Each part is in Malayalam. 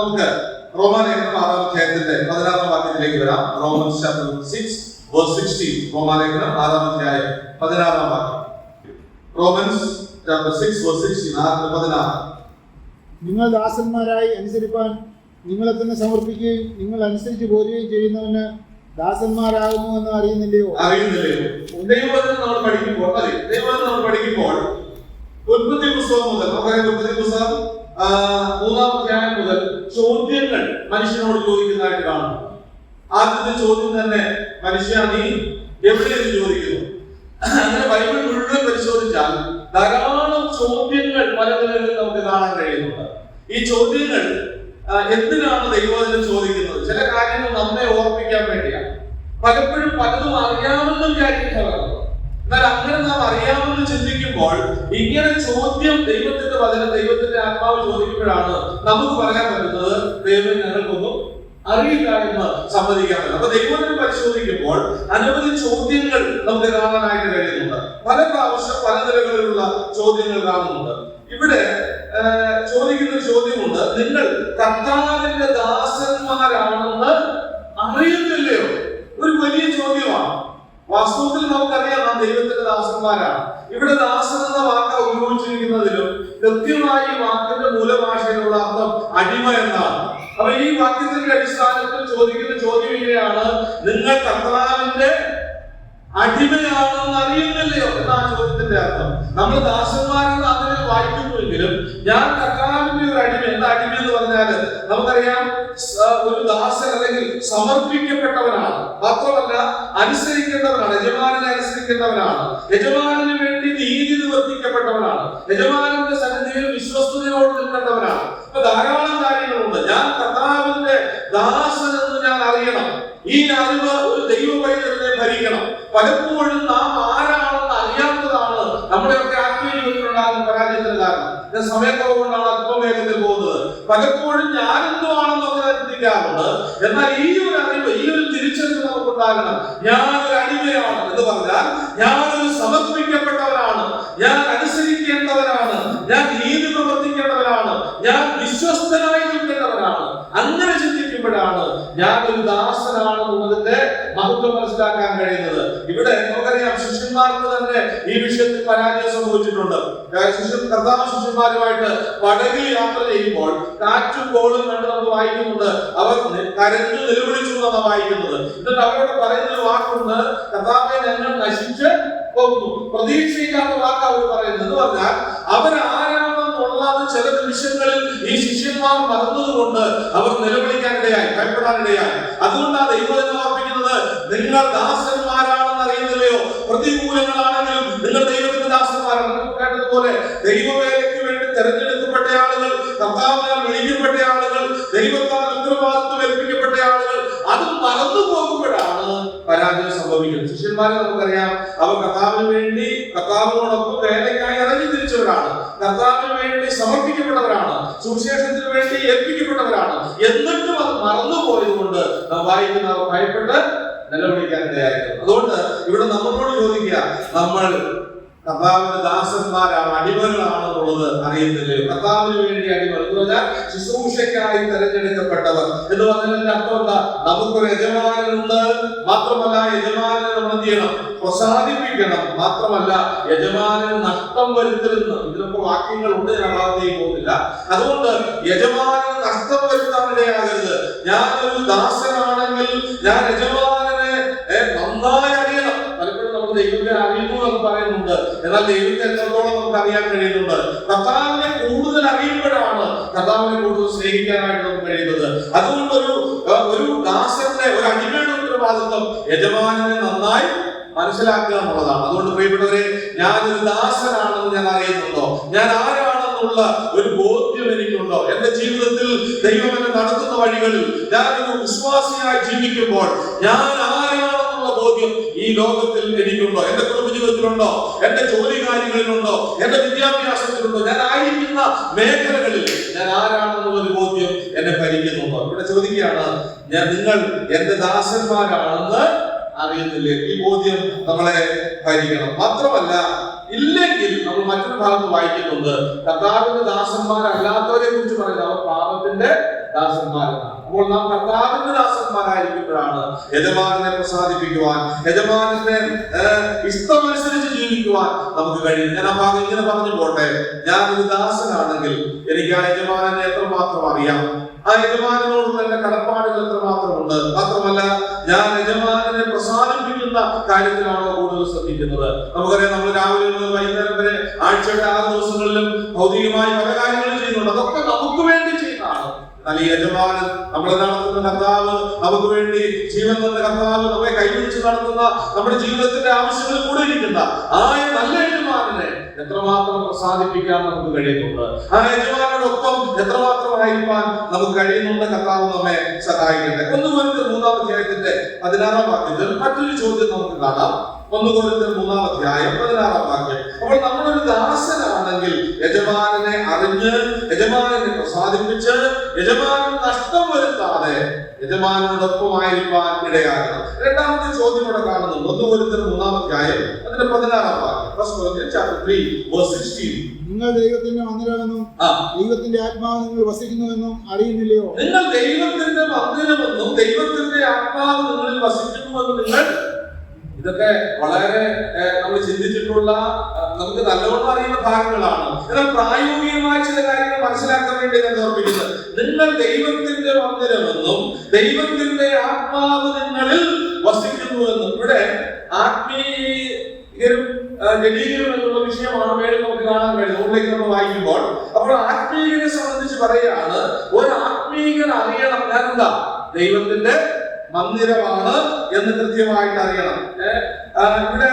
നമുക്ക് റോമാലേഖനം ആറാം അധ്യായത്തിന്റെ പതിനാറാം വാക്യത്തിലേക്ക് വരാം. Roman chapter six verse sixteen റോമാലേഖനം ആറാം അധ്യായം പതിനാറാം വാക്യം. Romans chapter six verse sixteen ആറ് പതിനാറ്. നിങ്ങൾ ദാസന്മാരായി അനുസരിപ്പാൻ നിങ്ങളെ തന്നെ സമർപ്പിക്കുകയും നിങ്ങൾ അനുസരിച്ച് പോരുകയും ചെയ്യുന്നവന് ദാസന്മാരാകുന്നു എന്ന് അറിയുന്നില്ലയോ? അറിയുന്നില്ലയോ? ദൈവവചനം നമ്മൾ പഠിക്കുമ്പോൾ അതെ ദൈവവചനം നമ്മൾ പഠിക്കുമ്പോൾ ഉൽപ്പത്തി പുസ്തകം മുതൽ ഉൽപ്പത്തി പുസ്തകം മൂന്നാം അധ്യായം മുതൽ ചോദ്യങ്ങൾ മനുഷ്യനോട് ചോദിക്കുന്നതായിട്ട് കാണുന്നു. ആദ്യത്തെ ചോദ്യം തന്നെ മനുഷ്യ നീ എവിടെയെന്ന് ചോദിക്കുന്നു. അങ്ങനെ ബൈബിൾ മുഴുവൻ പരിശോധിച്ചാൽ ധാരാളം ചോദ്യങ്ങൾ പല നിലകളിൽ നമുക്ക് കാണാൻ കഴിയുന്നുണ്ട്. ഈ ചോദ്യങ്ങൾ എന്തിനാണ് ദൈവവചനം ചോദിക്കുന്നത്? ചില കാര്യങ്ങൾ നമ്മെ ഓർമ്മിക്കാൻ വേണ്ടിയാണ്. പലപ്പോഴും പലതും അറിയാമെന്ന് വിചാരിക്കുന്നവരാണ് എന്നാൽ അങ്ങനെ നാം അറിയാമെന്ന് ചിന്തിക്കുമ്പോൾ ഇങ്ങനെ ചോദ്യം ദൈവത്തിന്റെ വചനം ദൈവത്തിന്റെ ആത്മാവ് ചോദിക്കുമ്പോഴാണ് നമുക്ക് പറയാൻ പറ്റുന്നത് ദൈവം ഞങ്ങൾക്കൊന്നും അറിയില്ല എന്ന് സമ്മതിക്കാൻ പറ്റും അപ്പൊ ദൈവത്തിനെ പരിശോധിക്കുമ്പോൾ അനവധി ചോദ്യങ്ങൾ നമുക്ക് കാണാനായിട്ട് കഴിയുന്നുണ്ട്. പല പ്രാവശ്യം പല നിലകളിലുള്ള ചോദ്യങ്ങൾ കാണുന്നുണ്ട്. ഇവിടെ ചോദിക്കുന്ന ഒരു ചോദ്യമുണ്ട് നിങ്ങൾ കർത്താവിന്റെ ദാസന്മാരാണെന്ന് അറിയുന്നില്ലയോ? ഒരു വലിയ ചോദ്യമാണ്. വാസ്തവത്തിൽ നമുക്കറിയാം നാം ദൈവത്തിന്റെ ദാസന്മാരാണ്. ഇവിടെ ദാസൻ എന്ന വാക്ക് ഉപയോഗിച്ചിരിക്കുന്നതിലും കൃത്യമായി വാക്കിന്റെ മൂലഭാഷയിലുള്ള അർത്ഥം അടിമ എന്നാണ്. അപ്പൊ ഈ വാക്യത്തിന്റെ അടിസ്ഥാനത്തിൽ ചോദിക്കുന്ന ചോദ്യം ഇങ്ങനെയാണ്. നിങ്ങൾ കർത്താവിന്റെ അടിമയാണെന്ന് അറിയുന്നില്ലയോ എന്നാണ് ചോദ്യത്തിന്റെ അർത്ഥം. നമ്മൾ ദാസന്മാരെന്ന് അതിനെ വായിക്കുന്നുവെങ്കിലും ഞാൻ കർത്താവിന്റെ ഒരു അടിമ എന്താ അടിമ? എന്ന് പറഞ്ഞാൽ നമുക്കറിയാം ഒരു ദാസൻ അല്ലെങ്കിൽ സമർപ്പിക്കപ്പെട്ടവനാണ്. മാത്രമല്ല അനുസരിക്കേണ്ടവനാണ് യജമാനെ അനുസരിക്കേണ്ടവനാണ് യജമാനന് വേണ്ടി നീതി നിവർത്തിക്കപ്പെട്ടവനാണ്. യജമാനന്റെ സന്നിധിയിൽ വിശ്വസ്തയോട് നിൽക്കേണ്ടവനാണ്. അപ്പൊ ധാരാളം കാര്യങ്ങളുണ്ട്. ഞാൻ കർത്താവിന്റെ ദാസൻ എന്ന് ഞാൻ അറിയണം. ഈ അറിവ് ഒരു ദൈവ പൈതലിനെ ഭരിക്കണം. പലപ്പോഴും നാം ആരാണെന്ന് അറിയാത്തതാണ് നമ്മുടെയൊക്കെ ആത്മീയ ജീവിതത്തിലുണ്ടാകുന്ന പരാജയത്തിന് കാരണം. ഞാൻ പലപ്പോഴും ഞാൻ എന്തുവാണെന്നൊക്കെ ഞാൻ ചിന്തിക്കാറുണ്ട്. എന്നാൽ ഈ ഒരു അറിവ് ഈ ഒരു തിരിച്ചറിവ് നമുക്കുണ്ടാകണം. ഞാൻ ഒരു അടിമയാണ് എന്ന് പറഞ്ഞാൽ ഞാനൊരു സമർപ്പിക്കപ്പെട്ടവരാണ് ഞാൻ അനുസരിക്കേണ്ടവരാണ് ഞാൻ നീതി പ്രവർത്തിക്കേണ്ടവരാണ് ഞാൻ വിശ്വസ്തനായി നിൽക്കേണ്ടവരാണ് അങ്ങനെ ചിന്തിക്കുമ്പോഴാണ് ഞാൻ ഒരു ദാസനാണെന്നുള്ളതിന്റെ മഹത്വം മനസ്സിലാക്കാൻ കഴിയുന്നത്. ഇവിടെ നമുക്കറിയാം ശിഷ്യന്മാർക്ക് തന്നെ ഈ വിഷയത്തിൽ പരാജയം സംഭവിച്ചിട്ടുണ്ട്. കർത്താവ് ശിഷ്യന്മാരുമായിട്ട് പടകിൽ യാത്ര ചെയ്യുമ്പോൾ കാറ്റും കോളും കണ്ട് നമ്മൾ വായിക്കുന്നുണ്ട്. അവർ കരഞ്ഞു നിലവിളിച്ചു എന്നാണ് വായിക്കുന്നത്. എന്നിട്ട് അവരോട് പറയുന്ന ഒരു വാക്കുണ്ട് കർത്താവെ ഞങ്ങൾ നശിച്ച് പോകുന്നു. പ്രതീക്ഷിക്കാത്ത വാക്ക് അവർ പറയുന്നത്. എന്ന് പറഞ്ഞാൽ അവരാരാണെന്നുള്ളത് ചില നിമിഷങ്ങളിൽ ഈ ശിഷ്യന്മാർ മറന്നതുകൊണ്ട് അവർ നിലവിളിക്കാനിടയായി ഭയപ്പെടാനിടയായി അതുകൊണ്ടാണ് ദൈവം നിങ്ങൾ ദാസന്മാരാണെന്ന് അറിയുന്നില്ലയോ? പ്രതികൂലങ്ങളാണെങ്കിലും നിങ്ങൾ ദൈവത്തിന്റെ ദാസന്മാരാണ് കേട്ടതുപോലെ ദൈവവേലയ്ക്ക് വേണ്ടി തെരഞ്ഞെടുക്കപ്പെട്ട ആളുകൾ കർത്താവിനാൽ വിളിക്കപ്പെട്ട ആളുകൾ ദൈവത്താൽ ഉത്തരവാദിത്വം ഏൽപ്പിക്കപ്പെട്ട ആളുകൾ അത് മറന്നു പോകുമ്പോഴാണ് പരാജയം സംഭവിക്കുന്നത്. ശിഷ്യന്മാരെ നമുക്കറിയാം അവർ കർത്താവിന് വേണ്ടി കർത്താവിനോടൊപ്പം വേലയ്ക്കായി ഇറങ്ങി തിരിച്ചവരാണ്. കർത്താവിന് വേണ്ടി സമർപ്പിക്കപ്പെട്ടവരാണ് സുവിശേഷത്തിന് വേണ്ടി ഏൽപ്പിക്കപ്പെട്ടവരാണ്. എന്നിട്ടും അത് മറന്നുപോയത് കൊണ്ട് നാം വായിക്കുന്നവർ ഭയപ്പെട്ട് നിലവിളിക്കാനിടയായിരുന്നു അതുകൊണ്ട് ഇവിടെ നമ്മളോട് ചോദിക്കുക നമ്മൾ കർത്താവിന്റെ ദാസന്മാരാണ് അടിമകളാണെന്നുള്ളത് അറിയുന്നില്ലേ കർത്താവിന് വേണ്ടി അടിമകൾ. എന്ന് പറഞ്ഞാൽ ശുശ്രൂഷയ്ക്കായി തെരഞ്ഞെടുക്കപ്പെട്ടവർ. എന്ന് പറഞ്ഞതിന്റെ അർത്ഥം എന്താ? നമുക്കൊരു യജമാനുണ്ട് മാത്രമല്ല യജമാനെ നമ്മൾ എന്ത് ചെയ്യണം പ്രസാദിപ്പിക്കണം. മാത്രമല്ല യജമാനൻ നഷ്ടം വരുത്തരുന്ന് ഇതിലൊക്കെ വാക്യങ്ങളുണ്ട് ഞാൻ ഭാഗത്തേക്ക് പോകുന്നില്ല. അതുകൊണ്ട് യജമാനൻ നഷ്ടം വരുത്താൻ ഇടയാകരുത് ഞാനൊരു ദാസനാണെങ്കിൽ ഞാൻ യജമാനനെ ഏ, നന്നായി അറിയണം പലപ്പോഴും നമുക്ക് ദൈവത്തെ അറിയുന്നു എന്ന് പറയുന്നുണ്ട്. എന്നാൽ ദൈവത്തെ എത്രത്തോളം നമുക്ക് അറിയാൻ കഴിയുന്നുണ്ട്? കർത്താവിനെ കൂടുതൽ അറിയുമ്പോഴാണ് കർത്താവിനെ കൂടുതൽ സ്നേഹിക്കാനായിട്ട് നമുക്ക് കഴിയുന്നത്. അതുകൊണ്ട് ഒരു ഒരു ദാസന്റെ ഒരു അടിമയുടെ ഉത്തരവാദിത്വം യജമാനനെ നന്നായി മനസ്സിലാക്കുക എന്നുള്ളതാണ്. അതുകൊണ്ട് പ്രിയപ്പെട്ടവരെ ഞാനൊരു ദാസനാണെന്ന് ഞാൻ അറിയുന്നുണ്ടോ? ഞാൻ ആരാണെന്നുള്ള ഒരു ബോധ്യം എനിക്കുണ്ടോ? എന്റെ ജീവിതത്തിൽ ദൈവം എന്നെ നടത്തുന്ന വഴികളിൽ ഞാനൊരു വിശ്വാസിയായി ജീവിക്കുമ്പോൾ ഞാൻ ആരാണെന്നുള്ള ബോധ്യം ഈ ലോകത്തിൽ എനിക്കുണ്ടോ? എന്റെ കുടുംബജീവിതത്തിലുണ്ടോ? എന്റെ ജോലി കാര്യങ്ങളിലുണ്ടോ എന്റെ വിദ്യാഭ്യാസത്തിലുണ്ടോ? ഞാൻ ആയിരിക്കുന്ന മേഖലകളിൽ ഞാൻ ആരാണെന്നുള്ള ഒരു ബോധ്യം എന്നെ ഭരിക്കുന്നുണ്ടോ ഇവിടെ ചോദിക്കുകയാണ് ഞാൻ നിങ്ങൾ എന്റെ ദാസന്മാരാണെന്ന് അറിയുന്നില്ലേ? ഈ ബോധ്യം നമ്മളെ ഭരിക്കണം. മാത്രമല്ല ഇല്ലെങ്കിൽ നമ്മൾ മറ്റൊരു ഭാഗത്ത് വായിക്കുന്നുണ്ട് കർത്താവിന്റെ ദാസന്മാരല്ലാത്തവരെ കുറിച്ച് പറയുന്നത് അവർ പാപത്തിന്റെ ദാസന്മാരെന്നാണ്. അപ്പോൾ നാം കർത്താവിന്റെ ദാസന്മാരായിരിക്കുമ്പോഴാണ് യജമാനെ പ്രസാദിപ്പിക്കുവാൻ യജമാനെ ഇഷ്ടമനുസരിച്ച് ജീവിക്കുവാൻ നമുക്ക് കഴിയും. ഞാൻ ആ ഭാഗം ഇങ്ങനെ പറഞ്ഞു പോട്ടെ. ഞാൻ ഒരു ദാസനാണെങ്കിൽ എനിക്ക് ആ യജമാനെ എത്രമാത്രം അറിയാം? ആ യജമാനോടുള്ള എന്റെ കടപ്പാടുകൾ എത്രമാത്രമുണ്ട്? മാത്രമല്ല ഞാൻ യജമാനെ പ്രസാദിപ്പിക്കുന്ന കാര്യത്തിലാണോ കൂടുതൽ ശ്രദ്ധിക്കുന്നത്? നമുക്കറിയാം നമ്മൾ രാവിലെ മുതൽ വൈകുന്നേരം വരെ ആഴ്ചയുടെ ആറ് ദിവസങ്ങളിലും ഭൗതികമായി പല കാര്യങ്ങളും ചെയ്യുന്നുണ്ട്. അതൊക്കെ നമുക്ക് വേണ്ടി എന്നാൽ ഈ യജമാനൻ നമ്മളെ നടത്തുന്ന കർത്താവ് നമുക്ക് വേണ്ടി ജീവൻ തന്ന കർത്താവ് നമ്മെ കൈപിടിച്ച് നടത്തുന്ന നമ്മുടെ ജീവിതത്തിന്റെ ആവശ്യങ്ങൾ കൂടെ ഇരിക്കുന്ന ആ നല്ല യജമാനനെ എത്രമാത്രം പ്രസാദിപ്പിക്കാൻ നമുക്ക് കഴിയുന്നുണ്ട്? ആ യജമാനോടൊപ്പം എത്രമാത്രം ആയിരിക്കാൻ നമുക്ക് കഴിയുന്നുണ്ട്? കർത്താവ് നമ്മെ സഹായിക്കട്ടെ. ഒന്ന് മൂന്നാം അധ്യായത്തിന്റെ പതിനാറാം വാക്യത്തിൽ മറ്റൊരു ചോദ്യം നമുക്ക് കാണാം. ഒന്ന് കൊടുത്ത് മൂന്നാം അധ്യായം പതിനാറാം വാക്യം. അപ്പോൾ നമ്മളൊരു ദാസനാണെങ്കിൽ യജമാനനെ അറിഞ്ഞ് യജമാനനെ പ്രസാദിപ്പിച്ച് യജമാനൻ നഷ്ടം വരുത്താതെ യജമാനോടൊപ്പമായിരിക്കാൻ ഇടയാകണം. രണ്ടാമത്തെ ചോദ്യം ഇവിടെ കാണുന്നുണ്ട് ഒന്ന് കൊടുത്ത് മൂന്നാം അധ്യായം അതിന്റെ പതിനാറാം വാക്യം. ഫസ്റ്റ് കൊരിന്ത്യൻസ് ചാപ്റ്റർ 3 വേഴ്സ് 16 നിങ്ങൾ ദൈവത്തിന്റെ മന്ദിരമെന്നും ദൈവത്തിന്റെ ആത്മാവ് നിങ്ങൾ വസിക്കുന്നുവെന്നും അറിയുന്നില്ലയോ? നിങ്ങൾ ദൈവത്തിന്റെ മന്ദിരമെന്നും ദൈവത്തിന്റെ ആത്മാവ് നിങ്ങളിൽ വസിക്കുന്നുവെന്നും നിങ്ങൾ ഇതൊക്കെ വളരെ നമ്മൾ ചിന്തിച്ചിട്ടുള്ള നമുക്ക് നല്ലോണം അറിയുന്ന ഭാഗങ്ങളാണ്. എന്നാൽ പ്രായോഗികമായ ചില കാര്യങ്ങൾ മനസ്സിലാക്കാൻ വേണ്ടി ഞാൻ ഓർപ്പിക്കുന്നത് നിങ്ങൾ ദൈവത്തിന്റെ മന്ദിരമെന്നും ദൈവത്തിന്റെ ആത്മാവ് നിങ്ങളിൽ വസിക്കുന്നു എന്നും ഇവിടെ ആത്മീയരും ജലീകരും എന്നുള്ള വിഷയമാണ് മേളിൽ നമുക്ക് കാണാൻ കഴിയുന്നത്. മുകളിലേക്ക് നമ്മൾ വായിക്കുമ്പോൾ അപ്പോൾ ആത്മീയനെ സംബന്ധിച്ച് പറയുകയാണ് ഒരു ആത്മീയൻ അറിയണം. എന്താ ദൈവത്തിന്റെ മന്ദിരമാണ് എന്ന് കൃത്യമായിട്ട് അറിയണം. ഇവിടെ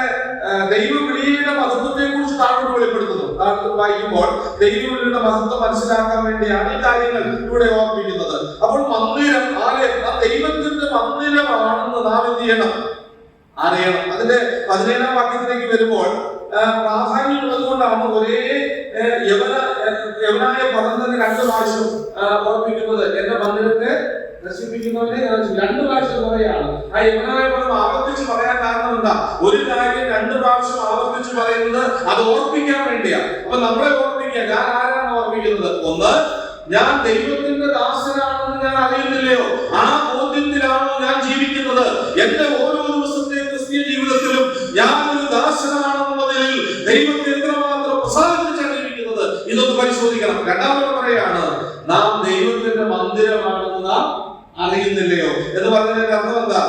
ദൈവവിളിയുടെ മഹത്വത്തെ കുറിച്ച് താങ്കൾ വെളിപ്പെടുത്തുന്നു. വായിക്കുമ്പോൾ ദൈവവിളിയുടെ മഹത്വം മനസ്സിലാക്കാൻ വേണ്ടിയാണ് ഈ കാര്യങ്ങൾ ഇവിടെ ഓർമ്മിക്കുന്നത്. അപ്പോൾ മന്ദിരം ആലയം ആ ദൈവത്തിന്റെ മന്ദിരമാണെന്ന് നാം എന്ത് ചെയ്യണം? അറിയണം. അതിന്റെ പതിനേഴാം വാക്യത്തിലേക്ക് വരുമ്പോൾ പ്രാധാന്യം പ്രാധാന്യമുള്ളത് കൊണ്ടാണ് ഒരേ യവന യവനായ പദം രണ്ട് പ്രാവശ്യം ഓർമ്മിക്കുന്നത്. എന്റെ മന്ദിരത്തെ നശിപ്പിക്കുന്നവനെ ഞാൻ രണ്ട് പ്രാവശ്യം പറയാണ് ആ യവനായ പദം ആവർത്തിച്ച് പറയാൻ കാരണം എന്താ? ഒരു കാര്യം രണ്ട് പ്രാവശ്യം ആവർത്തിച്ച് പറയുന്നത് അത് ഓർപ്പിക്കാൻ വേണ്ടിയാ. അപ്പൊ നമ്മളെ ഓർപ്പിക്കുക. ഞാൻ ആരാണ് ഓർപ്പിക്കുന്നത്? ഒന്ന് ഞാൻ ദൈവത്തിന്റെ ദാസനാണെന്ന് ഞാൻ അറിയുന്നില്ലയോ? ആ ബോധ്യത്തിലാണോ ഞാൻ ജീവിക്കുന്നത്? എന്റെ ഓരോ ദിവസത്തെ ക്രിസ്തീയ ജീവിതത്തിലും ഞാൻ ഒരു ദാസനാണെന്നുള്ളതിൽ ദൈവത്തെ എത്രമാത്രം പ്രസാദിപ്പിച്ചാണ് ജീവിക്കുന്നത് ഇതൊന്ന് പരിശോധിക്കണം. രണ്ടാമത് പറയാണ് നാം ദൈവത്തിന്റെ മന്ദിരമാണെന്ന് നാം അറിയുന്നില്ലയോ എന്ന് പറഞ്ഞതിന്റെ അർത്ഥം എന്താ?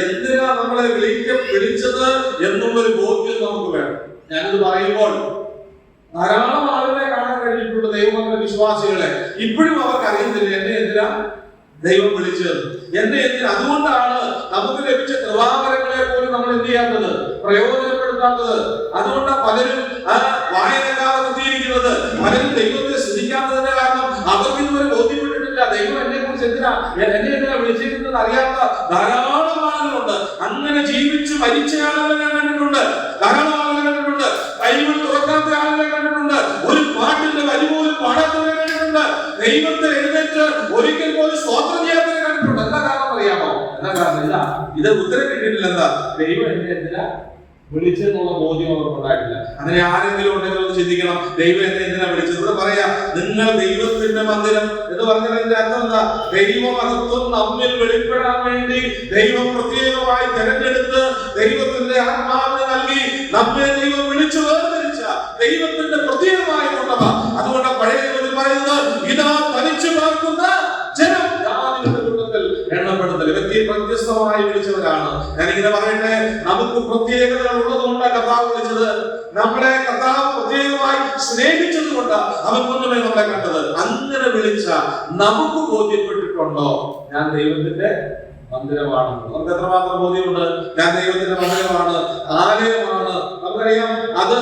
എന്തിനാ നമ്മളെ വിളിക്ക വിളിച്ചത് എന്നുള്ളൊരു ബോധ്യം നമുക്ക് വേണം. ഞാനിത് പറയുമ്പോൾ ധാരാളം ആളുകളെ കാണാൻ കഴിഞ്ഞിട്ടുണ്ട് ദൈവമക്കളെ വിശ്വാസികളെ. ഇപ്പോഴും അവർക്ക് അറിയുന്നില്ല എന്നെ എന്തിനാ ദൈവം വിളിച്ചത്? എന്നെ എന്തിനാ? അതുകൊണ്ടാണ് നമുക്ക് ലഭിച്ച കൃപാകരങ്ങളെ പോലും നമ്മൾ എന്ത് ചെയ്യാത്തത്? പ്രയോജനപ്പെടുത്താത്തത്. അതുകൊണ്ടാണ് പലരും വായനക്കാർ എത്തിയിരിക്കുന്നത് പലരും ദൈവത്തെ ശ്രദ്ധിക്കാത്തതിന്റെ കാരണം അവർക്ക് ഇതുവരെ ബോധ്യപ്പെട്ടിട്ടില്ല ദൈവം എന്നെ കുറിച്ച് എന്തിനാ എ- എന്നെ എന്തിനാ വിളിച്ചിരിക്കുന്നത് അറിയാത്ത ധാരാളം ആളുകളുണ്ട്. അങ്ങനെ ജീവിച്ച് മരിച്ച ആളുകളെ ഞാൻ കണ്ടിട്ടുണ്ട്. ധാരാളം ആളുകളെ കണ്ടിട്ടുണ്ട്. ബൈബിൾ തുറക്കാത്ത ആളുകളെ കണ്ടിട്ടുണ്ട്. ഒരു പാട്ടിന്റെ വരി പോലും പാടാത്തവരെ കണ്ടിട്ടുണ്ട്. ദൈവത്തെ എഴുന്നേറ്റ് ഒരിക്കൽ പോലും സ്വാതന്ത്ര്യം ചെയ്യാത്തവരെ കണ്ടിട്ടുണ്ട്. എന്താ കാരണം അറിയാമോ? എന്താ കാരണം? ഇല്ല ഇത് ഉത്തരം കിട്ടിയിട്ടില്ല എന്താ? ദൈവം എന്നെ എന്തിനാ വിളിച്ചെന്നുള്ള ബോധ്യം അവർക്ക് ഉണ്ടായിട്ടില്ല. അങ്ങനെ ആരെങ്കിലും ഉണ്ടെങ്കിൽ ഒന്ന് ചിന്തിക്കണം. ദൈവം എന്നെ എന്തിനാ വിളിച്ചത്? ഇവിടെ പറയാ നിങ്ങൾ ദൈവത്തിന്റെ മന്ദിരം എന്ന് പറഞ്ഞാൽ അതിന്റെ അർത്ഥം എന്താ? ദൈവമഹത്വം നമ്മിൽ വെളിപ്പെടാൻ വേണ്ടി ദൈവം പ്രത്യേകമായി തെരഞ്ഞെടുത്ത് ദൈവത്തിന്റെ ആത്മാവിനെ നൽകി നമ്മെ ദൈവം വിളിച്ചു വേർതിരിച്ച ദൈവത്തിന്റെ പ്രത്യേകമായ കൊണ്ടവ അതുകൊണ്ട് പഴയ പറയുന്നത് ഇതാ തനിച്ചു പാർക്കുന്ന വ്യത്യസ്തമായി വിളിച്ചവരാണ് ഞാനിങ്ങനെ പറയട്ടെ നമുക്ക് പ്രത്യേകതകൾ ഉള്ളതുകൊണ്ട് കർത്താവ് വിളിച്ചത് നമ്മളെ കർത്താവ് പ്രത്യേകമായി സ്നേഹിച്ചത് കൊണ്ട് അവൻ നമ്മളെ കണ്ടത്. അങ്ങനെ വിളിച്ച നമുക്ക് ബോധ്യപ്പെട്ടിട്ടുണ്ടോ? ഞാൻ ദൈവത്തിന്റെ മന്ദിരമാണെന്ന് നമുക്ക് എത്രമാത്രം ബോധ്യമുണ്ട്? ഞാൻ ദൈവത്തിന്റെ മന്ദിരമാണ് ആലയമാണ്. നമുക്കറിയാം അത്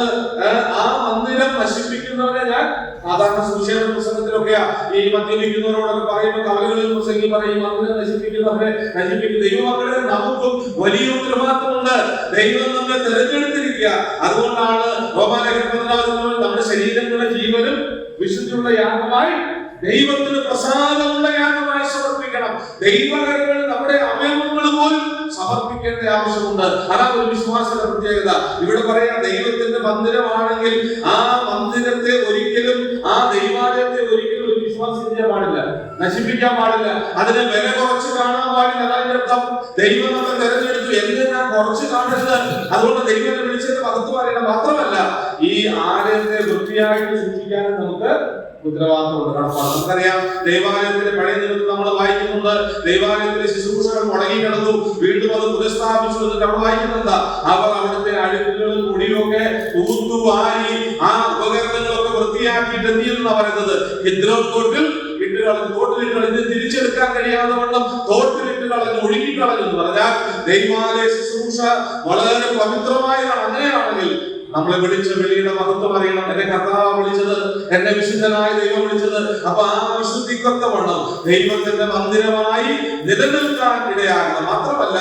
ആ മന്ദിരം നശിപ്പിക്കുന്നവരെ ഞാൻ സാധാരണ സുവിശേഷ പുസ്തകത്തിലൊക്കെയാ. ഈ മദ്യപിക്കുന്നവരോടൊക്കെ പറയുമ്പോൾ കവലുകളിൽ പ്രസംഗി പറയും മന്ദിരം നശിപ്പിക്കുന്നവരെ നശിപ്പിക്കും. ദൈവമക്കളെ നമുക്കും വലിയ ഉത്തരവാദിത്വമുണ്ട് ദൈവം നമ്മെ തെരഞ്ഞെടുത്തിരിക്കുക. അതുകൊണ്ടാണ് ഗോപാലകൃഷ്ണനാഥ് നമ്മുടെ ശരീരങ്ങളുടെ ജീവനും വിശുദ്ധിയുള്ള യാഗമായി ദൈവത്തിന് പ്രസാദമുള്ള യാഗമായി സമർപ്പിക്കണം. ദൈവകരങ്ങൾ നമ്മുടെ അവയവങ്ങൾ പോലും സമർപ്പിക്കേണ്ട ആവശ്യമുണ്ട്. അതാണ് ഒരു വിശ്വാസത്തിന്റെ പ്രത്യേകത. ഇവിടെ പറയാം ദൈവത്തിന്റെ മന്ദിരമാണെങ്കിൽ ആ മന്ദിരത്തെ ഒരിക്കലും ആ ദൈവാലയത്തെ ഒരിക്കലും ഒരു വിശ്വാസം ചെയ്യാൻ പാടില്ല. നശിപ്പിക്കാൻ പാടില്ല. അതിനെ വില കുറച്ച് കാണാൻ പാടില്ല. അതാണ് അർത്ഥം. ദൈവം നമ്മൾ തെരഞ്ഞെടുത്തു. എന്തിനാ കുറച്ച് കാണരുത്? അതുകൊണ്ട് ദൈവത്തെ വിളിച്ചത് മഹത്വം പറയണം മാത്രമല്ല ഈ ആലയത്തെ വൃത്തിയായിട്ട് സൂക്ഷിക്കാനും നമുക്ക് ഉത്തരവാദിത്തമുണ്ട് കാരണം നമുക്കറിയാം ദൈവാലയത്തിന്റെ പഴയ നിയമത്തിൽ നമ്മൾ വായിക്കുന്നുണ്ട്. ദൈവാലയത്തിലെ ശുശ്രൂഷകൾ മുടങ്ങി കിടന്നു. വീണ്ടും അത് പുനഃസ്ഥാപിച്ചു എന്നിട്ട് നമ്മൾ വായിക്കുന്നുണ്ട്. അവർ അവിടുത്തെ അഴുക്കുകളും പൊടിയൊക്കെ തൂത്തുവാരി ആ ഉപകരണങ്ങളൊക്കെ വൃത്തിയാക്കിയിട്ട് എന്ത് ചെയ്യുന്ന പറയുന്നത് ഹിദ്രോത്തോട്ടിൽ ഇട്ട് കളഞ്ഞു. തോട്ടിലിട്ട് കളഞ്ഞ്. തിരിച്ചെടുക്കാൻ കഴിയാതെ വണ്ണം തോട്ടിലിട്ട് കളഞ്ഞു. ഒഴുകി കളഞ്ഞു എന്ന് പറഞ്ഞാൽ ദൈവാലയ ശുശ്രൂഷ വളരെ പവിത്രമായതാണ്. അങ്ങനെയാണെങ്കിൽ നമ്മളെ വിളിച്ച വെളിയുടെ മഹത്വം അറിയണം. എന്നെ കർത്താവ് വിളിച്ചത് എന്നെ വിശുദ്ധനായ ദൈവം വിളിച്ചത്. അപ്പൊ ആ വിശുദ്ധിക്കൊത്തവണ്ണം ദൈവത്തിന്റെ മന്ദിരമായി നിലനിൽക്കാൻ ഇടയാകണം. മാത്രമല്ല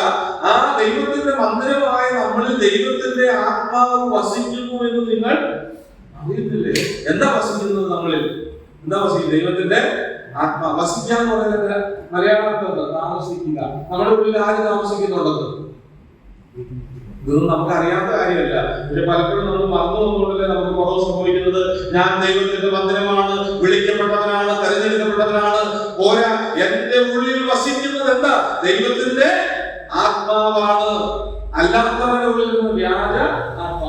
ആ ദൈവത്തിന്റെ മന്ദിരമായ നമ്മളിൽ ദൈവത്തിന്റെ ആത്മാവ് വസിക്കുന്നു എന്ന് നിങ്ങൾ അറിയത്തില്ലേ? എന്താ വസിക്കുന്നത് നമ്മളിൽ? എന്താ വസിക്കുന്നത് ദൈവത്തിന്റെ ആത്മാ വസിക്കാൻ പറയുന്നത് മലയാളത്തിൽ താമസിക്കുക. നമ്മുടെ ഉള്ളിൽ ആര് താമസിക്കുന്നുണ്ടെന്ന്? ഇതൊന്നും നമുക്ക് അറിയാത്ത കാര്യമല്ല. പക്ഷെ പലപ്പോഴും നമ്മൾ മറന്നു പോകുന്നുണ്ടല്ലേ നമുക്ക് കുറവ് സംഭവിക്കുന്നത്. ഞാൻ ദൈവത്തിന്റെ മന്ദിരമാണ് വിളിക്കപ്പെട്ടവനാണ് തെരഞ്ഞെടുക്കപ്പെട്ടവനാണ്. പോരാ എന്റെ ഉള്ളിൽ വസിക്കുന്നത് എന്താ? ദൈവത്തിന്റെ ആത്മാവാണ്. അല്ലാത്തവരുടെ ഉള്ളിൽ നിന്ന് വ്യാജ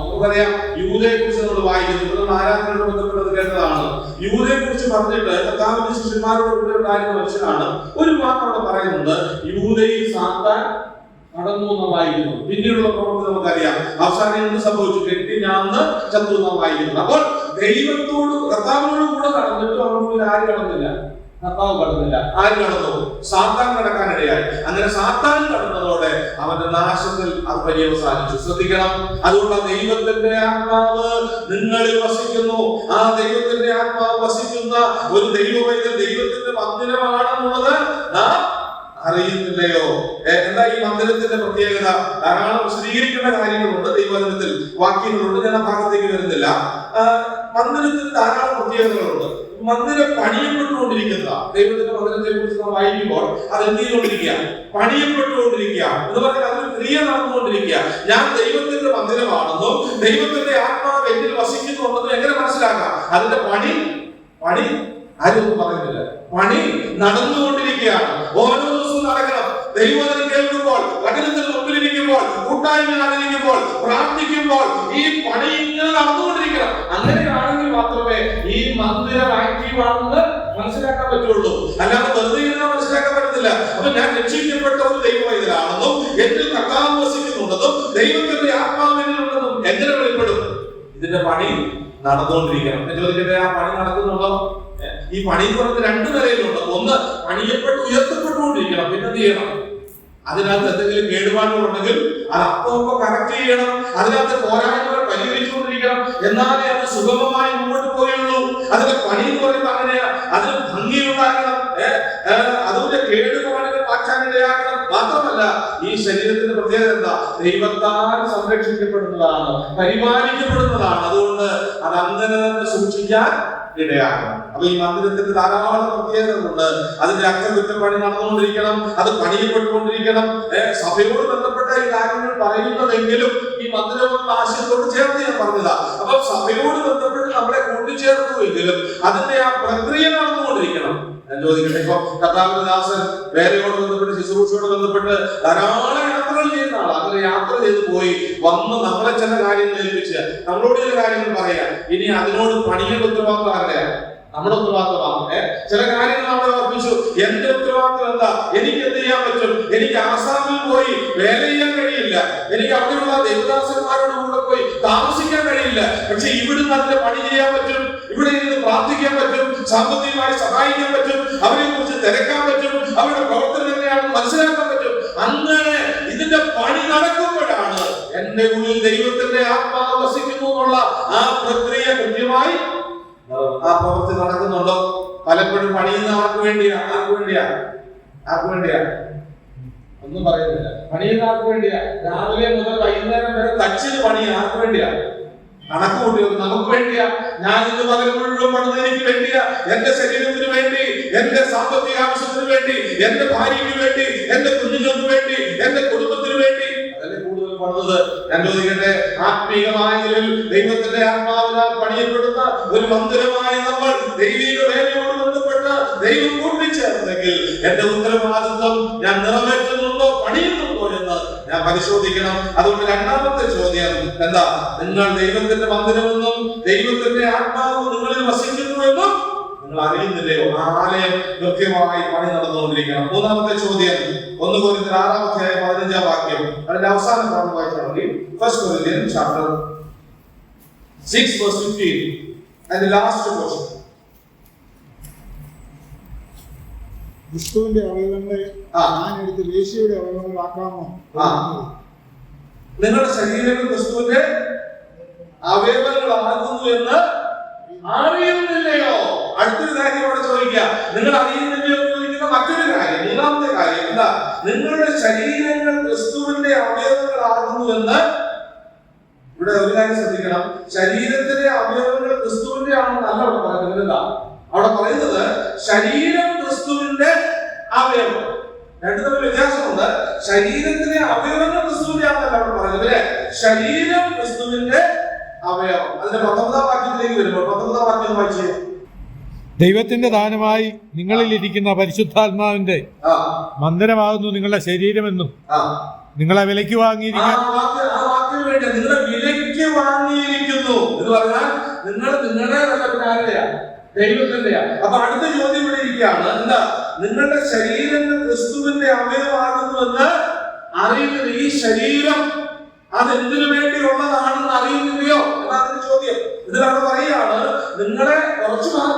നമുക്കറിയാം യൂതയെ കുറിച്ച് നമ്മൾ വായിക്കുന്നു. നമ്മൾ ആരാധനയോട് ബന്ധപ്പെട്ടത് കേട്ടതാണ്. യൂതയെ കുറിച്ച് പറഞ്ഞിട്ട് കർത്താവിന്റെ ശിഷ്യന്മാരോട് ഉണ്ടായിരുന്ന മനുഷ്യനാണ് ഒരു വാക്ക് അവിടെ പറയുന്നുണ്ട്. യൂതയിൽ സാത്താൻ നടന്നു എന്ന് വായിക്കുന്നു പിന്നീടുള്ള പ്രവർത്തനം നമുക്കറിയാം. അവസാനം എന്ത് സംഭവിച്ചു? കെട്ടി ചത്തു എന്ന് വായിക്കുന്നു അപ്പോൾ ദൈവത്തോട് കർത്താവിനോട് കൂടെ നടന്നിട്ടും അവനോട് ആര് കടന്നില്ല? കർത്താവ് കടന്നില്ല. ആര് കടന്നു? സാത്താൻ കടക്കാനിടയായി. അങ്ങനെ സാത്താൻ കടന്നതോടെ അവന്റെ നാശത്തിൽ അത് പര്യവസാനിച്ചു ശ്രദ്ധിക്കണം. അതുകൊണ്ട് ദൈവത്തിന്റെ ആത്മാവ് നിങ്ങളിൽ വസിക്കുന്നു. ആ ദൈവത്തിന്റെ ആത്മാവ് വസിക്കുന്ന ഒരു ദൈവവൈദ്യ ദൈവത്തിന്റെ മന്ദിരമാണെന്നുള്ളത് നാം അറിയുന്നില്ലയോ? എന്താ ഈ മന്ദിരത്തിന്റെ പ്രത്യേകത? ധാരാളം വിശദീകരിക്കേണ്ട കാര്യങ്ങളുണ്ട് ദൈവവചനത്തിൽ വാക്യങ്ങളുണ്ട് ഞാൻ ആ ഭാഗത്തേക്ക് വരുന്നില്ല. മന്ദിരത്തിൽ ധാരാളം പ്രത്യേകതകളുണ്ട്. മന്ദിരം പണിയപ്പെട്ടുകൊണ്ടിരിക്കുന്ന ദൈവത്തിന്റെ മന്ദിരത്തെ കുറിച്ച് നാം വായിക്കുമ്പോൾ അത് എന്ത് ചെയ്തുകൊണ്ടിരിക്കുക? പണിയപ്പെട്ടുകൊണ്ടിരിക്കുക. എന്ന് പറഞ്ഞാൽ അതൊരു ക്രിയ നടന്നുകൊണ്ടിരിക്കുക. ഞാൻ ദൈവത്തിന്റെ മന്ദിരമാണെന്നും ദൈവത്തിന്റെ ആത്മാവ് എന്നിൽ വസിക്കുന്നുണ്ടെന്നും എങ്ങനെ മനസ്സിലാക്കാം? അതിന്റെ പണി പണി ആരും പറയുന്നില്ല പണി നടന്നുകൊണ്ടിരിക്കുകയാണ്. ഓരോ നടക്കണം. ദൈവവചനം കേൾക്കുമ്പോൾ വചനത്തിൽ മുമ്പിലിരിക്കുമ്പോൾ കൂട്ടായ്മ ആചരിക്കുമ്പോൾ പ്രാർത്ഥിക്കുമ്പോൾ ഈ പണി ഇങ്ങനെ നടന്നുകൊണ്ടിരിക്കണം. അങ്ങനെയാണെങ്കിൽ മാത്രമേ ഈ മന്ദിരം ആക്റ്റീവ് ആണെന്ന് മനസ്സിലാക്കാൻ പറ്റുള്ളൂ. അല്ലാതെ വെറുതെ ഇരുന്നാൽ മനസ്സിലാക്കാൻ പറ്റത്തില്ല. അപ്പൊ ഞാൻ രക്ഷിക്കപ്പെട്ട ഒരു ദൈവവൈദ്യരാണെന്നും എന്നിൽ കർത്താവ് വസിക്കുന്നുണ്ടെന്നും ദൈവത്തിന്റെ ആത്മാവിനുണ്ടെന്നും എങ്ങനെ വെളിപ്പെടും? ഇതിന്റെ പണി നടന്നുകൊണ്ടിരിക്കണം. ചോദിക്കട്ടെ? ആ പണി നടക്കുന്നുണ്ടോ? ഈ പണി എന്ന് പറയുന്നത് രണ്ട് നിലയിലുണ്ട്. ഒന്ന് പണിയപ്പെട്ട് ഉയർത്തപ്പെട്ടുകൊണ്ടിരിക്കണം പിന്നെ ചെയ്യണം? അതിനകത്ത് എന്തെങ്കിലും കേടുപാടുകളുണ്ടെങ്കിൽ അത് അപ്പൊ കറക്റ്റ് ചെയ്യണം അതിനകത്ത് പോരായ്മകൾ പരിഹരിച്ചുകൊണ്ടിരിക്കണം. എന്നാലേ അത് സുഗമമായി മുമ്പോട്ട് പോയുള്ളൂ. അതിന്റെ പണി എന്ന് പറയുമ്പോൾ അങ്ങനെയാ. അതിന് ഭംഗിയുണ്ടാക്കണം അതുപോലെ കേടുപാടുകൾ മാറ്റാനിടയാകണം മാത്രമല്ല ഈ ശരീരത്തിന്റെ പ്രത്യേകത എന്താ? ദൈവത്താൽ സംരക്ഷിക്കപ്പെടുന്നതാണ് പരിപാലിക്കപ്പെടുന്നതാണ്. അതുകൊണ്ട് അത് അങ്ങനെ തന്നെ സൂക്ഷിക്കാൻ ഇടയാകണം അപ്പൊ ഈ മന്ദിരത്തിന്റെ ധാരാളം പ്രത്യേകതകളുണ്ട്. അതിന്റെ അറ്റകുറ്റപ്പണി നടന്നുകൊണ്ടിരിക്കണം അത് പണിയപ്പെട്ടുകൊണ്ടിരിക്കണം. സഭയോട് ബന്ധപ്പെട്ട ഈ കാര്യങ്ങൾ പറയുന്നതെങ്കിലും ഈ മന്ദിരമെന്ന ആശയത്തോട് ചേർത്ത് ഞാൻ പറഞ്ഞതാ. അപ്പൊ സഭയോട് ബന്ധപ്പെട്ട് നമ്മളെ കൂട്ടിച്ചേർത്തു എങ്കിലും അതിന്റെ ആ പ്രക്രിയ നടന്നുകൊണ്ടിരിക്കണം. ഞാൻ ചോദിക്കട്ടെ ഇപ്പൊ ദാസൻ വേലയോട് ബന്ധപ്പെട്ട് ശുശ്രൂഷയോട് ബന്ധപ്പെട്ട് ധാരാളം യാത്രകൾ ചെയ്യുന്ന ആളാണ് അങ്ങനെ യാത്ര ചെയ്ത് പോയി വന്ന് നമ്മളെ ചില കാര്യങ്ങൾ ഏൽപ്പിച്ച് നമ്മളോട് ചില കാര്യങ്ങൾ പറയാ. ഇനി അതിനോട് പണിയുടെ ഉത്തരവാദിത്വം ആരുടെയാണ് നമ്മുടെ ഉത്തരവാദിത്വമാണ് ചില കാര്യങ്ങൾ നമ്മളെ ഓർപ്പിച്ചു എന്റെ ഉത്തരവാദിത്വം എന്താ? എനിക്ക് എന്ത് ചെയ്യാൻ പറ്റും? എനിക്ക് ആസാമിൽ പോയി വേല ചെയ്യാൻ കഴിയില്ല. എനിക്ക് അവിടെയുള്ള ദേവദാസന്മാരോട് കൂടെ പോയി താമസിക്കാൻ കഴിയില്ല. പക്ഷെ ഇവിടുന്ന് അതിന്റെ പണി ചെയ്യാൻ പറ്റും. ഇവിടെ ഇരുന്ന് പ്രാർത്ഥിക്കാൻ പറ്റും. സാമ്പത്തികമായി സഹായിക്കാൻ പറ്റും. അവരെ കുറിച്ച് തിരക്കാൻ പറ്റും. അവരുടെ പ്രവർത്തനം എങ്ങനെയാണെന്ന് മനസ്സിലാക്കാൻ പറ്റും. അങ്ങനെ പണി നടക്കുമ്പോഴാണ് എന്റെ ഉള്ളിൽ ദൈവത്തിന്റെ ആത്മാവ് വസിക്കുന്നു എന്നുള്ള ആ പ്രക്രിയ കൃത്യമായി ആ പ്രവൃത്തി നടക്കുന്നുണ്ടോ? പലപ്പോഴും പണിയുന്ന ആർക്ക് വേണ്ടിയാ ആർക്ക് വേണ്ടിയാ? ആർക്ക് വേണ്ടിയാ? ഒന്നും പറയുന്നില്ല. പണിയുന്ന ആർക്ക് വേണ്ടിയാ. രാവിലെ മുതൽ വൈകുന്നേരം വരെ തച്ചിന് പണി ആർക്ക് വേണ്ടിയാ? കണക്ക് കൂട്ടിയത്. നമുക്ക് വേണ്ടിയാ. ഞാൻ ഇന്ന് പകൽ മുഴുവൻ പണിത് എനിക്ക് വേണ്ടിയാ. എന്റെ ശരീരത്തിന് വേണ്ടി എന്റെ സാമ്പത്തിക ആവശ്യത്തിന് വേണ്ടി എന്റെ ഭാര്യയ്ക്ക് വേണ്ടി എന്റെ കുഞ്ഞുങ്ങൾക്ക് വേണ്ടി കൂടുതൽ ഞാൻ ചോദിക്കട്ടെ ആത്മീയമായ നിലയിൽ ദൈവത്തിന്റെ ആത്മാവിനാൽ പണിയപ്പെടുന്ന ഒരു മന്ദിരമായി നമ്മൾ ദൈവിക വേലയോട് ബന്ധപ്പെട്ട ദൈവം കൂട്ടിച്ചേർന്നെങ്കിൽ എന്റെ ഉത്തരവാദിത്വം ഞാൻ നിറവേറ്റുന്നുണ്ടോ പണിയുന്നുണ്ടോ എന്ന് ഞാൻ പരിശോധിക്കണം. അതുകൊണ്ട് രണ്ടാമത്തെ ചോദ്യം എന്താ? നിങ്ങൾ ദൈവത്തിന്റെ മന്ദിരമെന്നും ദൈവത്തിന്റെ ആത്മാവ് നിങ്ങളിൽ വസിക്കുന്നുവെന്നും നിങ്ങൾ അറിയുന്നില്ലയോ ആലയം കൃത്യമായി പണി നടന്നുകൊണ്ടിരിക്കണം മൂന്നാമത്തെ ചോദ്യം ഒന്ന് കോരിന്തർ ആറാമത്തെ പതിനഞ്ചാം വാക്യം. അതിന്റെ അവസാന ഭാഗം വായിച്ചാണെങ്കിൽ first Corinthian chapter six verse fifteen അതിന്റെ ലാസ്റ്റ് പോർഷൻ ക്രിസ്തുവിന്റെ അവയവങ്ങളെ. ഞാൻ എടുത്ത് വേശ്യയുടെ അവയവങ്ങളാക്കാമോ. നിങ്ങളുടെ ശരീരം ക്രിസ്തുവിന്റെ അവയവങ്ങളാകുന്നു എന്ന് അറിയുന്നില്ലയോ? അടുത്തൊരു കാര്യം ഇവിടെ ചോദിക്കുക. നിങ്ങൾ അറിയുന്നില്ലയോ എന്ന് ചോദിക്കുന്ന മറ്റൊരു കാര്യം മൂന്നാമത്തെ കാര്യം എന്താ? നിങ്ങളുടെ ശരീരങ്ങൾ ക്രിസ്തുവിന്റെ അവയവങ്ങളാകുന്നു എന്ന് ഇവിടെ ഒരു കാര്യം ശ്രദ്ധിക്കണം. ശരീരത്തിലെ അവയവങ്ങൾ ക്രിസ്തുവിന്റെ ആണെന്നല്ല അവിടെ പറയുന്നത്. എന്താ? അവിടെ പറയുന്നത് ശരീരം ക്രിസ്തുവിന്റെ അവയവം. രണ്ടു തമ്മിൽ വ്യത്യാസമുണ്ട്. ശരീരത്തിലെ അവയവങ്ങൾ ക്രിസ്തുവിന്റെ ആണെന്നല്ല അവിടെ പറയുന്നത് അല്ലെ? ശരീരം ക്രിസ്തുവിന്റെ അവയവം. അതിന്റെ പത്തൊമ്പതാം വാക്യത്തിലേക്ക് വരുമ്പോൾ പത്തൊമ്പതാം വാക്യം വായിച്ചേ. ദൈവത്തിന്റെ ദാനമായി നിങ്ങളിൽ ഇരിക്കുന്ന പരിശുദ്ധാത്മാവിന്റെ മന്ദിരമാകുന്നു നിങ്ങളുടെ ശരീരമെന്നും. നിങ്ങളെ വിലയ്ക്ക് വേണ്ടി നിങ്ങളെ വിലയ്ക്ക് വാങ്ങിയിരിക്കുന്നു എന്ന് പറഞ്ഞാൽ നിങ്ങൾ നിങ്ങളുടെ ദൈവത്തിന്റെയാ. അപ്പൊ അടുത്ത ചോദ്യം ഇവിടെ ഇരിക്കുകയാണ്. എന്താ? നിങ്ങളുടെ ശരീരം ക്രിസ്തുവിന്റെ അവയവമാകുന്നുവെന്ന് അറിയുന്നത് ഈ ശരീരം അതെന്തിനു വേണ്ടിയുള്ളതാണെന്ന് അറിയുന്നില്ലയോ? എന്നാണ് ചോദ്യം. ഇതിലാണ് പറയുകയാണ് നിങ്ങളെ കുറച്ചു മാത്രം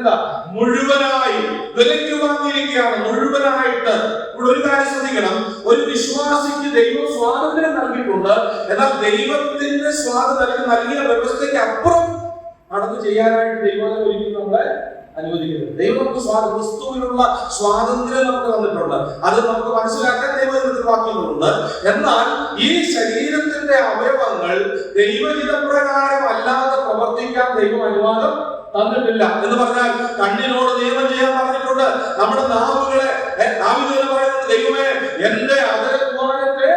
എന്താ മുഴുവനായി വിലയ്ക്ക് വാങ്ങിയിരിക്കുകയാണ് മുഴുവനായിട്ട്. ഇവിടെ ഒരു കാര്യം ശ്രദ്ധിക്കണം. ഒരു വിശ്വാസിക്ക് ദൈവം സ്വാതന്ത്ര്യം നൽകിയിട്ടുണ്ട്. എന്നാൽ ദൈവത്തിന്റെ സ്വാതന്ത്ര്യം നൽകിയ വ്യവസ്ഥയ്ക്ക് അപ്പുറം നടന്നു ചെയ്യാനായിട്ട് ദൈവം ഒരിക്കലും നമ്മളെ അനുവദിക്കുന്നത് ദൈവം നമുക്ക് ക്രിസ്തുവിനുള്ള സ്വാതന്ത്ര്യം നമുക്ക് തന്നിട്ടുണ്ട്. അത് നമുക്ക് മനസ്സിലാക്കാൻ ദൈവം വാക്കുന്നുണ്ട് എന്നാൽ ഈ ശരീരത്തിന്റെ അവയവങ്ങൾ ദൈവഹിതപ്രകാരം അല്ലാതെ പ്രവർത്തിക്കാൻ ദൈവം അനുവാദം തന്നിട്ടില്ല. എന്ന് പറഞ്ഞാൽ കണ്ണിനോട് നിയമം ചെയ്യാൻ പറഞ്ഞിട്ടുണ്ട്. നമ്മുടെ നാവുകളെ നാവിനെ പറയുന്നത് ദൈവമേ എന്റെ അതരദ്വാരത്തെ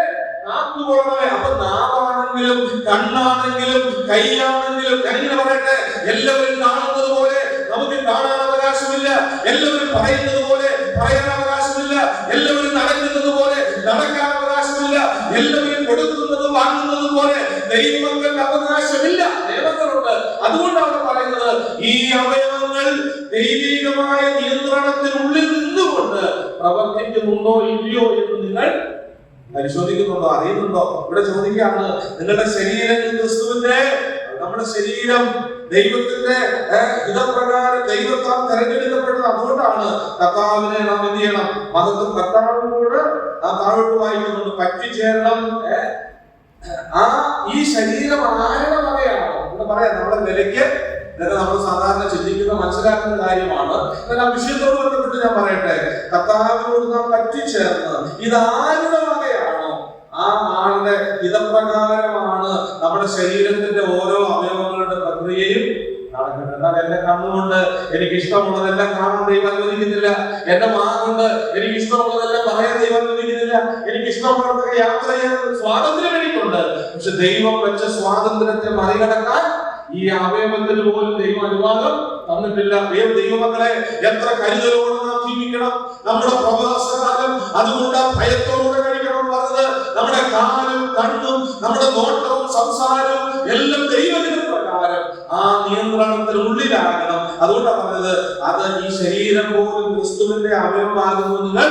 കാത്തുകൊള്ളണമേ അപ്പൊ നാവാണെങ്കിലും കണ്ണാണെങ്കിലും കൈയാണെങ്കിലും ഞാനിങ്ങനെ പറയട്ടെ എല്ലാവരും കാണുന്നത് പോലെ നമുക്ക് കാണാൻ അവകാശമില്ല. എല്ലാവരും പറയുന്നത് പോലെ പറയാൻ അവകാശമില്ല. എല്ലാവരും നടക്കുന്നത് പോലെ നടക്കാൻ അവകാശമില്ല. എല്ലാവരും കൊടുക്കുന്നത് വാങ്ങുന്നത് പോലെ ദൈവങ്ങൾക്ക് അവകാശമില്ല. നിയമങ്ങളുണ്ട് അതുകൊണ്ടാണ് പറയുന്നത് ഈ അവയവങ്ങൾ ദൈവികമായ നിയന്ത്രണത്തിനുള്ളിൽ നിന്നുകൊണ്ട് പ്രവർത്തിക്കുന്നുണ്ടോ ഇല്ലയോ എന്ന് നിങ്ങൾ പരിശോധിക്കുന്നുണ്ടോ അറിയുന്നുണ്ടോ? ഇവിടെ ചോദിക്കുകയാണ് നിങ്ങളുടെ ശരീരം ക്രിസ്തുവിന്റെ നമ്മുടെ ശരീരം ദൈവത്തിന്റെ ഹിതപ്രകാരം ദൈവത്താൽ തെരഞ്ഞെടുക്കപ്പെട്ടത് അതുകൊണ്ടാണ് കർത്താവിനെ നാം എന്ത് ചെയ്യണം? മതത്തിൽ കർത്താവിനോട് നാം താഴോട്ട് വായിക്കുന്നുണ്ട്. പറ്റിച്ചേരണം ആ ഈ ശരീരം ആരുടെ എന്ന് പറയാം നമ്മുടെ വിലയ്ക്ക് ഇതൊക്കെ നമ്മൾ സാധാരണ ചിന്തിക്കുന്ന മനസ്സിലാക്കുന്ന കാര്യമാണ്. എന്നാൽ വിഷയത്തോട് ബന്ധപ്പെട്ട് ഞാൻ പറയട്ടെ? കർത്താവിനോട് നാം പറ്റിച്ചേർന്ന് ഇത് ആരുടെ വകയാണോ ആ ആളുടെ ഹിതപ്രകാരമാണ് നമ്മുടെ ശരീരത്തിന്റെ ഓരോ അവയവങ്ങളുടെ പ്രക്രിയയും എന്നാൽ എന്റെ കണ്ണുകൊണ്ട് എനിക്ക് ഇഷ്ടമുള്ളതെല്ലാം കാണാൻ ദൈവം അനുവദിക്കുന്നില്ല. എന്റെ മാറുണ്ട് എനിക്ക് ഇഷ്ടമുള്ളതെല്ലാം പറയാൻ ദൈവം അനുവദിക്കുന്നില്ല. എനിക്ക് ഇഷ്ടമുള്ളതൊക്കെ യാത്ര ചെയ്യാൻ സ്വാതന്ത്ര്യം എനിക്കുണ്ട്. പക്ഷെ ദൈവം വെച്ച സ്വാതന്ത്ര്യത്തെ മറികടക്കാൻ ഈ അവയവത്തിന് പോലും ദൈവം അനുവാദം തന്നിട്ടില്ല. ഏത് ദൈവമക്കളെ എത്ര കരുതലോടെ നാം ജീവിക്കണം? നമ്മുടെ പ്രവാസകാലം അതുകൊണ്ട് ഭയത്തോടെ കഴിക്കണം പറഞ്ഞത് നമ്മുടെ കാലും കണ്ണും നമ്മുടെ നോട്ടവും സംസാരവും എല്ലാം ദൈവത്തിന് പ്രകാരം ആ നിയന്ത്രണത്തിന് ഉള്ളിലാകണം അതുകൊണ്ടാണ് പറഞ്ഞത് അത് ഈ ശരീരം പോലും ക്രിസ്തുവിന്റെ അവയവമാകുന്നു നിങ്ങൾ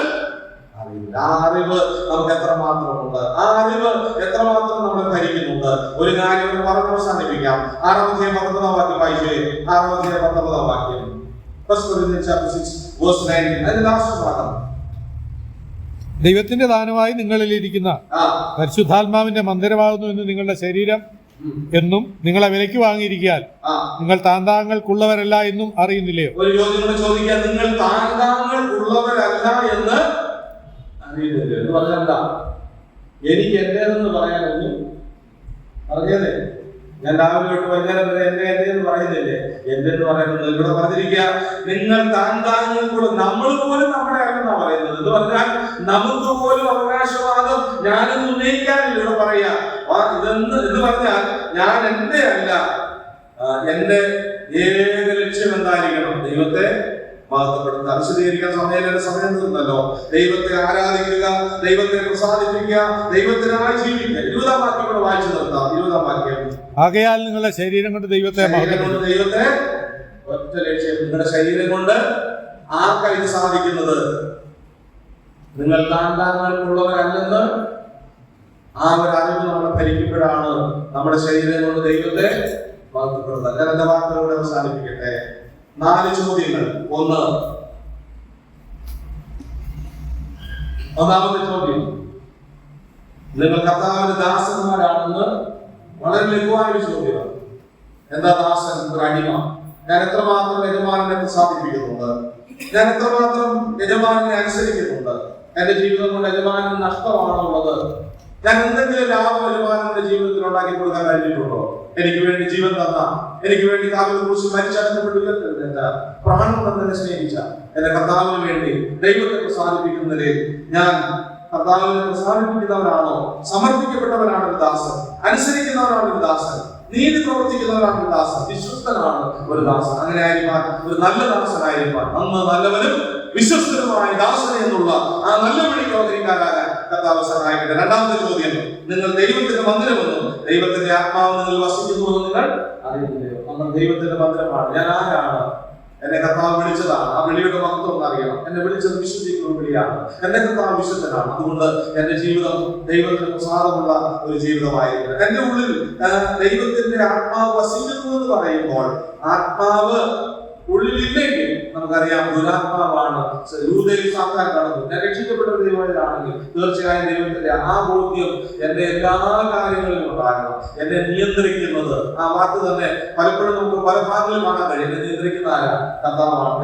അറിയില്ല. ആ അറിവ് നമുക്ക് എത്രമാത്രമുണ്ട്? ആ അറിവ് എത്രമാത്രം നമ്മളെ ഭരിക്കുന്നുണ്ട്? ഒരു കാര്യം ഒരു പറഞ്ഞു അവസാനിപ്പിക്കാം. ആറാമത്തെ പത്തൊമ്പതാം വാക്യം വായിച്ചേ? ആറാമത്തെ പത്തൊമ്പതാം വാക്യം. First Corinthians chapter 6 verse 9 അതിന്റെ ലാസ്റ്റ് ഭാഗം. ദൈവത്തിന്റെ ദാനമായി നിങ്ങളിൽ ഇരിക്കുന്ന പരിശുദ്ധാത്മാവിന്റെ മന്ദിരമാകുന്നു എന്ന് നിങ്ങളുടെ ശരീരം എന്നും നിങ്ങളെ വിലയ്ക്ക് വാങ്ങിയിരിക്കാൻ നിങ്ങൾ താന്താങ്ങൾക്കുള്ളവരല്ല എന്നും അറിയുന്നില്ലേ ഒരു ചോദ്യം കൂടെ ചോദിക്കാൻ നിങ്ങൾ താന്താങ്ങൾ ഉള്ളവരല്ല എന്ന് അറിയുന്നില്ല എന്ന് പറഞ്ഞാൽ എന്താ? എനിക്ക് എന്റേതെന്ന് പറയാനൊന്നും പറഞ്ഞതേ ഞാൻ രാവിലെ തൊട്ട് വൈകുന്നേരം വരെ എന്റെ എന്റെ എന്ന് പറയുന്നില്ലേ? എന്റെ എന്ന് പറയുന്നത് ഇവിടെ പറഞ്ഞിരിക്കുക. നിങ്ങൾ താൻ താങ്കാങ്ങൾക്കുള്ള നമ്മൾ പോലും നമ്മുടെ അല്ലെന്നാ പറയുന്നത്. എന്ന് പറഞ്ഞാൽ നമുക്ക് പോലും അവകാശവാദം ഞാനൊന്ന് ഉന്നയിക്കാനില്ല ഇവിടെ പറയാ. ഇതെന്ന് എന്ന് പറഞ്ഞാൽ ഞാൻ എന്റെ അല്ല. എന്റെ ഏക ലക്ഷ്യം എന്തായിരിക്കണം? ദൈവത്തെ മഹത്വപ്പെടുത്തുക വിശദീകരിക്കാൻ സമയം സമയം നിന്നല്ലോ. ദൈവത്തെ ആരാധിക്കുക ദൈവത്തെ പ്രസാദിപ്പിക്കുക ദൈവത്തിനായി ജീവിക്കുക. ഇരുപതാം വാക്യം കൂടെ വായിച്ചു നിർത്താം. ഇരുപതാം വാക്യം. ആകയാൽ നിങ്ങളുടെ ശരീരം കൊണ്ട് ദൈവത്തെ ദൈവത്തെ ഒറ്റ ലക്ഷ്യം. നിങ്ങളുടെ ശരീരം കൊണ്ട് ആർക്കാ ഇത് സാധിക്കുന്നത്? നിങ്ങൾ താന്താങ്ങൾക്കുള്ളവരല്ലെന്ന് ആ ഒരു അറിവ് നമ്മൾ ഭരിക്കുമ്പോഴാണ് നമ്മുടെ ശരീരം കൊണ്ട് ദൈവത്തെ വളർത്തപ്പെടുന്നത് ഞാൻ എന്റെ വാർത്തകളോട് അവസാനിപ്പിക്കട്ടെ. നാല് ചോദ്യങ്ങൾ. ഒന്ന്. ഒന്നാമത്തെ ചോദ്യം. നിങ്ങൾ കർത്താവിന്റെ ദാസന്മാരാണെന്ന് വളരെ ലഘുവായ ഒരു ചോദ്യമാണ്. എന്താ ദാസൻ? ഒരു അടിമ. ഞാൻ എത്രമാത്രം യജമാനെ പ്രസാദിപ്പിക്കുന്നുണ്ട് ഞാൻ എത്രമാത്രം യജമാനെ അനുസരിക്കുന്നുണ്ട്? എന്റെ ജീവിതം കൊണ്ട് യജമാനന് നഷ്ടമാണുള്ളത് ഞാൻ എന്തെങ്കിലും ലാഭം യജമാനന്റെ ജീവിതത്തിൽ ഉണ്ടാക്കി കൊടുക്കാൻ കഴിഞ്ഞിട്ടുണ്ടോ? എനിക്ക് വേണ്ടി ജീവൻ തന്ന എനിക്ക് വേണ്ടി കാവിലെ കുറിച്ച് മരിച്ചടക്കപ്പെട്ടില്ല പ്രാണം തന്നെ സ്നേഹിച്ച എന്റെ കർത്താവിന് വേണ്ടി ദൈവത്തെ പ്രസാദിപ്പിക്കുന്നതിൽ ഞാൻ കർത്താവിനെ പ്രസാദിപ്പിക്കുന്നവരാണോ സമർപ്പിക്കപ്പെട്ടവരാണ് ഒരു ദാസൻ അനുസരിക്കുന്നവരാണ് ഒരു ദാസൻ നീതി പ്രവർത്തിക്കുന്നവരാണ് ഒരു ദാസൻ വിശ്വസ്തനാണ് ഒരു ദാസൻ. അങ്ങനെ ആയിരിക്കാൻ ഒരു നല്ല ദാസനായിരിക്കാൻ അന്ന് നല്ലവനും വിശ്വസ്തനുമായ ദാസൻ എന്നുള്ള ആ നല്ല വിളി അവതരിക്കാനാകാൻ കർത്താവ് സഹായിക്കട്ടെ രണ്ടാമത്തെ ചോദ്യം നിങ്ങൾ ദൈവത്തിന്റെ മന്ദിരമെന്നും ദൈവത്തിന്റെ ആത്മാവ് നിങ്ങൾ വസിക്കുന്നു നിങ്ങൾ അറിയുന്നില്ലയോ? നമ്മൾ ദൈവത്തിന്റെ മന്ദിരമാണ്. ഞാൻ ആരാണ്? എന്നെ കർത്താവ് വിളിച്ചതാണ്. ആ വിളിയുടെ മഹത്വം അറിയണം എന്നെ വിളിച്ചത് വിശ്വസിക്കുന്ന വിളിയാണ്. എന്നെ കർത്താവ് വിശുദ്ധനാണ്. അതുകൊണ്ട് എന്റെ ജീവിതം ദൈവത്തിന് പ്രസാദമുള്ള ഒരു ജീവിതമായിരിക്കണം. എന്റെ ഉള്ളിൽ ദൈവത്തിന്റെ ആത്മാവ് വസിക്കുന്നു എന്ന് പറയുമ്പോൾ ആത്മാവ് ഉള്ളിലില്ലെങ്കിൽ നമുക്കറിയാം ദുരാത്മാവാണ്. കടന്നു ഞാൻ രക്ഷിക്കപ്പെട്ട ദൈവമാണെങ്കിൽ തീർച്ചയായും ദൈവത്തിന്റെ ആ ബോധ്യം എന്റെ എല്ലാ കാര്യങ്ങളിലും ഉണ്ടാകണം. എന്നെ നിയന്ത്രിക്കുന്നത് ആ വാക്ക് തന്നെ പലപ്പോഴും നമുക്ക് പല ഭാഗങ്ങളിലും കാണാൻ കഴിയും. എന്നെ നിയന്ത്രിക്കുന്ന ആരാ?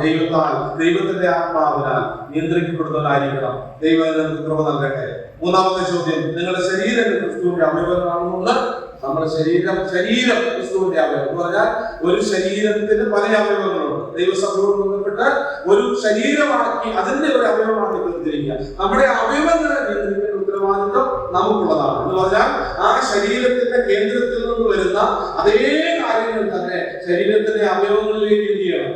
ദൈവത്താൽ ദൈവത്തിന്റെ ആത്മാവിനാൽ നിയന്ത്രിക്കപ്പെടുന്നവരായിരിക്കണം. ദൈവം നമുക്ക് കൃപ നൽകട്ടെ. മൂന്നാമത്തെ ചോദ്യം നിങ്ങളുടെ ശരീരം ക്രിസ്തുവിന്റെ അവയവങ്ങളാണെന്നുള്ള നമ്മുടെ ശരീരം ശരീരം ക്രിസ്തുവിന്റെ അവയവം എന്ന് പറഞ്ഞാൽ ഒരു ശരീരത്തിന് പല അവയവങ്ങളുണ്ട് ദൈവസഭയോട് ബന്ധപ്പെട്ട് ഒരു ശരീരമാക്കി അതിന്റെ ഒരു അവയവമാക്കി തീർത്തിരിക്കുക. നമ്മുടെ അവയവങ്ങളെ ഉത്തരവാദിത്വം നമുക്കുള്ളതാണ്. എന്ന് പറഞ്ഞാൽ ആ ശരീരത്തിന്റെ കേന്ദ്രത്തിൽ നിന്ന് വരുന്ന അതേ കാര്യങ്ങൾ തന്നെ ശരീരത്തിന്റെ അവയവങ്ങളിലേക്ക് എന്ത് ചെയ്യണം?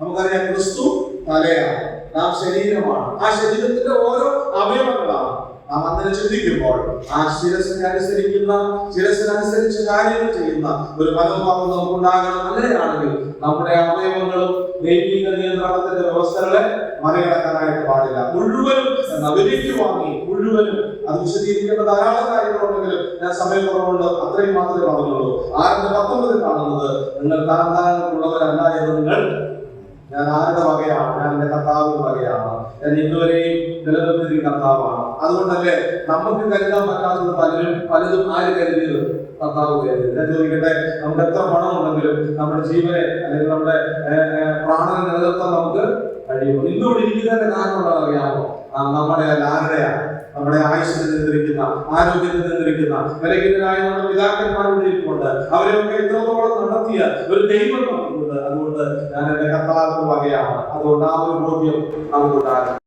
നമുക്കറിയാം ക്രിസ്തു തലയാണ്. നാം ശരീരമാണ്. ആ ശരീരത്തിന്റെ ഓരോ അവയവങ്ങളാണ്. നാം അങ്ങനെ ചിന്തിക്കുമ്പോൾ ആ ശിരസിനെ അനുസരിക്കുന്ന ശിരസിനനുസരിച്ച് കാര്യങ്ങൾ ചെയ്യുന്ന ഒരു മനോഭാവം നമുക്ക് ഉണ്ടാകണം അങ്ങനെയാണെങ്കിൽ നമ്മുടെ അവയവങ്ങളും ദൈവിക നിയന്ത്രണത്തിന്റെ വ്യവസ്ഥകളെ മറികടക്കാനായിട്ട് പാടില്ല. മുഴുവനും എന്ന വിലയ്ക്ക് വാങ്ങി മുഴുവനും അത് വിശദീകരിക്കേണ്ട ധാരാളം കാര്യങ്ങളുണ്ടെങ്കിലും ഞാൻ സമയം കുറവുണ്ട്. അത്രയും മാത്രമേ പറഞ്ഞുള്ളൂ. ആറിന്റെ പത്തൊമ്പതിൽ കാണുന്നത് നിങ്ങൾ താന്താനുള്ളവരല്ല എന്ന് നിങ്ങൾ ഞാൻ ആരുടെ വകയാണ്? ഞാൻ എന്റെ കർത്താവിന്റെ വകയാണ്. ഞാൻ ഇന്നുവരെയും നിലനിർത്തിയ കർത്താവാണ്. അതുകൊണ്ടല്ലേ നമുക്ക് കരുതാൻ പറ്റാത്തത് പലരും പലതും ആര് കരുതിയത് കർത്താവ് കരുതി ചോദിക്കട്ടെ നമുക്ക് എത്ര പണം ഉണ്ടെങ്കിലും നമ്മുടെ ജീവനെ അല്ലെങ്കിൽ നമ്മുടെ പ്രാണനെ നിലനിർത്താൻ നമുക്ക് കഴിയുമോ? ഇന്നുകൂടി ഇരിക്കുന്നതിന്റെ കാരണം എന്താണെന്ന് അറിയാമോ? നമ്മുടെ ആരുടെയാ നമ്മുടെ ആയുഷ്യത്തെ നിയന്ത്രിക്കുന്ന ആരോഗ്യത്തെ നിയന്ത്രിക്കുന്ന വിലകിതരായ നമ്മുടെ പിതാക്കന്മാരുടെ ഇരിപ്പുണ്ട്. അവരെയൊക്കെ എത്രത്തോളം നടത്തിയ ഒരു ദൈവം നമുക്കുണ്ട് അതുകൊണ്ട് ഞാൻ എന്റെ കർത്താവ് വകയാണ്. അതുകൊണ്ട് ആ ഒരു ബോധ്യം നമുക്കുണ്ടാകും